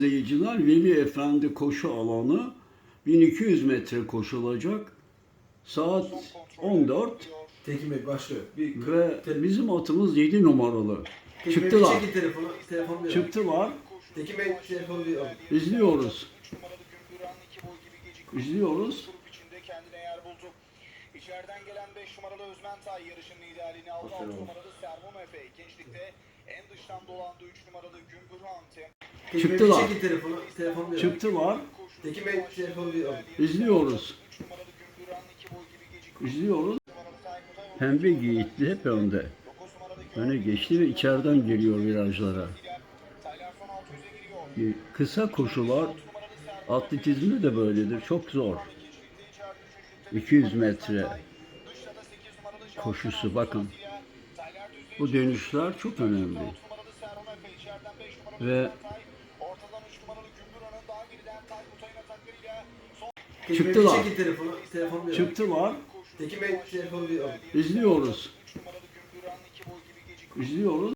izleyiciler Veli Efendi koşu alanı 1200 metre koşulacak. Saat 14 Tekin Bey başlıyor. Bir ve bizim atımız 7 numaralı. Tekin Bey, Çıktılar. Çekin telefonu. Telefonu bir. Çıktılar. Tekin Bey telefonu bir alın. İzliyoruz. İzliyoruz. Grup içinde kendine yer buldu. İçeriden gelen 5 numaralı Özmen Tay yarışın liderliğini aldı. 6 numaralı Servo Efe. Gençlikte en dıştan dolandı 3 numaralı Gümbür Ante. Çıktılar. Çekin telefonu. Telefonu. Çıktılar. Tekin Bey telefonu alın. İzliyoruz. 3 numaralı Gümbür An 2 boy gibi gecikti. İzliyoruz. 3 numaralı Tayfun Tay Pembe giyikli hep önde. 9 numaralı Öne geçti ve içeriden geliyor virajlara. Taylar son 600'e giriyor. Kısa koşular atletizmde de böyledir. Çok zor. 200 metre koşusu bakın. Bu dönüşler çok önemli. Ve Çıktılar. Çekin telefonu. Telefonu bir alın. çıktılar. Tekin Bey telefonu bir alın. İzliyoruz. 3 numaralı Gümbür An 2 boy gibi gecikti. İzliyoruz.